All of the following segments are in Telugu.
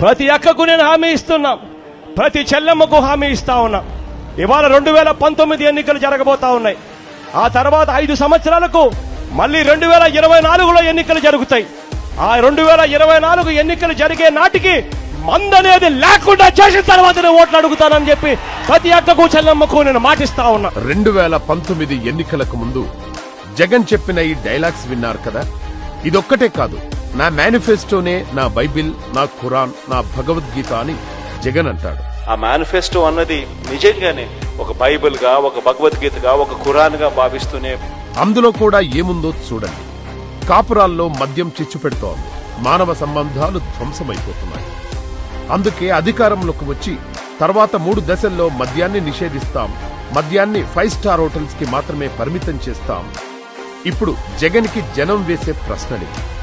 ప్రతి అక్కకు నేను హామీ ఇస్తున్నా. ప్రతి చెల్లెమ్మకు హామీ ఇస్తా ఉన్నా. ఇవాళ రెండు వేల పంతొమ్మిది ఎన్నికలు జరగబోతా ఉన్నాయి. ఆ తర్వాత ఐదు సంవత్సరాలకు మళ్ళీ రెండు వేల ఇరవై నాలుగులో ఎన్నికలు జరుగుతాయి. ఆ రెండు వేల ఇరవై నాలుగు ఎన్నికలు జరిగే నాటికి మందనేది లేకుండా చేసిన తర్వాత నేను ఓట్లు అడుగుతానని చెప్పి ప్రతి అక్కకు చెల్లెమ్మకు నేను మాటిస్తా ఉన్నా. రెండు వేల పంతొమ్మిది ఎన్నికలకు ముందు జగన్ చెప్పిన ఈ డైలాగ్స్ విన్నారు కదా? ఇదొక్కటే కాదు. నా మేనిఫెస్టోనే నా బైబిల్ నా ఖురాన్ నా భగవద్గీత అని జగన్ అంటాడు. ఆ మేనిఫెస్టో అన్నది నిజంగానే ఒక బైబిల్గా ఒక భగవద్గీతగా ఒక ఖురాన్గా భావిస్తూనే అందులో కూడా ఏముందో చూడండి. కాపురాల్లో మద్యం చిచ్చు పెడుతోంది. మానవ సంబంధాలు ధ్వంసమైపోతున్నాయి. అందుకే అధికారంలోకి వచ్చి తర్వాత మూడు దశల్లో మద్యాన్ని నిషేధిస్తాం. మద్యాన్ని ఫైవ్ స్టార్ హోటల్స్కి మాత్రమే పరిమితం చేస్తాం. ఇప్పుడు జగన్కి జనం వేసే ప్రశ్నలు.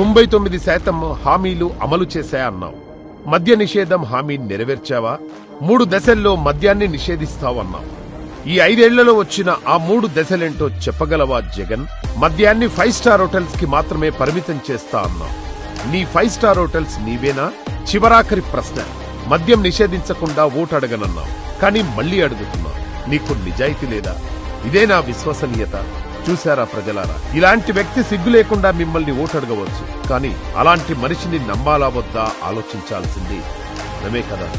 తొంభై తొమ్మిది శాతం హామీలు అమలు చేశా అన్నావు. మద్య నిషేధం హామీ నెరవేర్చావా? మూడు దశల్లో మద్యాన్ని నిషేధిస్తావన్నావు ఈ ఐదేళ్ళలో వచ్చిన ఆ మూడు దశలేంటో చెప్పగలవా జగన్? మద్యాన్ని ఫైవ్ స్టార్ హోటల్స్కి మాత్రమే పరిమితం చేస్తా అన్నావు. నీ ఫైవ్ స్టార్ హోటల్స్ నీవేనా? చివరాఖరి ప్రశ్న. మద్యం నిషేధించకుండా ఓటు అడగనన్నావు. కానీ మళ్ళీ అడుగుతున్నావు. నీకు నిజాయితీ లేదా? ఇదే నా విశ్వసనీయత. చూశారా ప్రజలారా? ఇలాంటి వ్యక్తి సిగ్గు లేకుండా మిమ్మల్ని ఓటడగవచ్చు. కానీ అలాంటి మనిషిని నమ్మాలా వద్దా ఆలోచించాల్సింది. మనమే కదా.